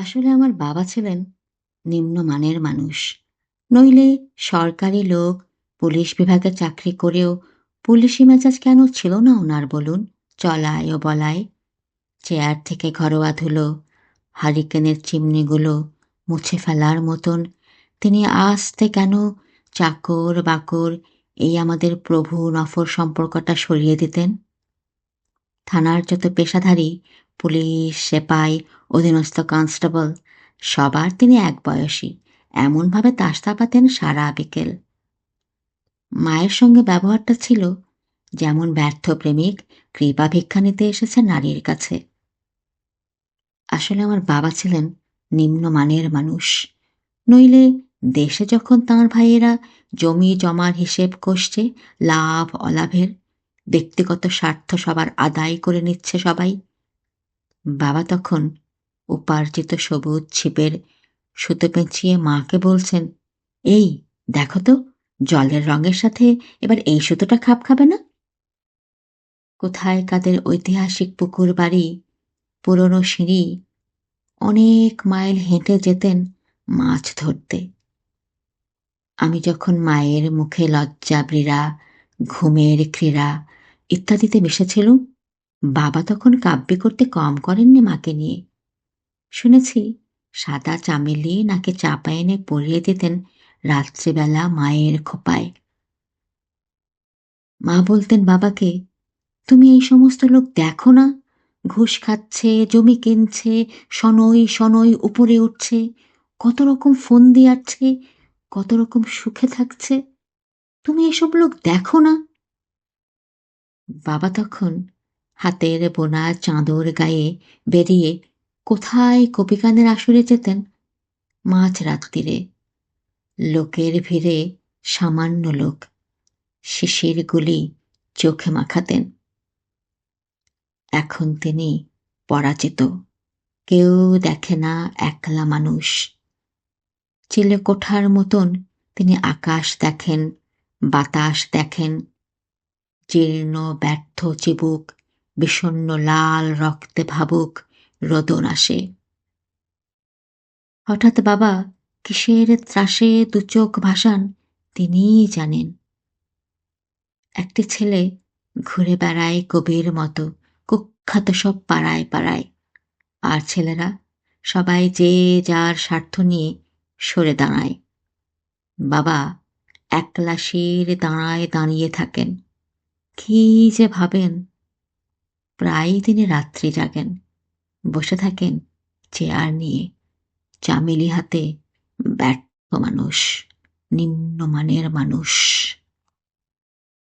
আসলে আমার বাবা ছিলেন নিম্নমানের মানুষ। নইলে সরকারি লোক, পুলিশ বিভাগে চাকরি করেও পুলিশি মেজাজ কেন ছিল না ওনার বলুন? চলায় ও বলায়। চেয়ার থেকে ঘরোয়া ধুলো, হারিকেনের চিমনিগুলো মুছে ফেলার মতন। তিনি আস্তে কেন চাকর বাকর এই আমাদের প্রভু নফর সম্পর্কটা সরিয়ে দিতেন? থানার যত পেশাধারী, পুলিশ, সেপাই অধীনস্থ কনস্টেবল, সবার তিনি এক বয়সী। এমনভাবে তাস তাপাতেন সারা বিকেল। মায়ের সঙ্গে ব্যবহারটা ছিল যেমন ব্যর্থ প্রেমিক কৃপা ভিক্ষা নিতে এসেছে নারীর কাছে। আসলে আমার বাবা ছিলেন নিম্নমানের মানুষ। নইলে দেশে যখন তাঁর ভাইয়েরা জমি জমার হিসেব কষছে, লাভ অলাভের ব্যক্তিগত স্বার্থ সবার আদায় করে নিচ্ছে সবাই। বাবা তখন উপার্জিত সবুজ ছিপের সুতো পেঁচিয়ে মাকে বলছেন, এই, দেখো তো, জলের রঙের সাথে এবার এই সুতোটা খাপ খাবে না? কোথায় কাদের ঐতিহাসিক পুকুর বাড়ি, পুরনো সিঁড়ি, অনেক মাইল হেঁটে যেতেন মাছ ধরতে। আমি যখন মায়ের মুখে লজ্জা ব্রীড়া ঘুমের ক্রীড়া ইত্যাদিতে মিশেছিলুম, বাবা তখন কাব্যি করতে কম করেননি মাকে নিয়ে। শুনেছি, সাদা চামেলি নাকে চাপা এনে পরিয়ে দিতেন রাত্রিবেলা মায়ের খোপায়। মা বলতেন, বাবাকে, তুমি এই সমস্ত লোক দেখো না। ঘুষ খাচ্ছে, জমি কিনছে সনই সনই উপরে উঠছে। কত রকম ফোন দিয়াচ্ছে কত রকম সুখে থাকছে। তুমি এসব লোক দেখো না? বাবা তখন হাতের বোনা চাঁদর গায়ে বেরিয়ে কোথায় কপিকানের আসরে যেতেন? মাঝ রাত্রিরে। লোকের ভিড়ে সামান্য লোক শিশির গুলি চোখে মাখাতেন। এখন তিনি পরাজিত। কেউ দেখে না একলা মানুষ। চিলে কোঠার মতন তিনি আকাশ দেখেন, বাতাস দেখেন। জীর্ণ, ব্যর্থ, চিবুক বিষণ্ন লাল রক্তে ভাবুক। রোদন আসে। হঠাৎ বাবা কিসের ত্রাসে দু চোখ ভাসান তিনিই জানেন। একটি ছেলে ঘুরে বেড়ায় কবির মতো, কুখ্যাত সব পাড়ায় পাড়ায়। আর ছেলেরা সবাই যে যার স্বার্থ নিয়ে সরে দাঁড়ায়। বাবা একলা শির দাঁড়ায় দাঁড়িয়ে থাকেন। কি যে ভাবেন, প্রায়ই তিনি রাত্রি জাগেন। বসে থাকেন চেয়ার নিয়ে। চামেলি হাতে ব্যর্থ মানুষ নিম্নমানের মানুষ।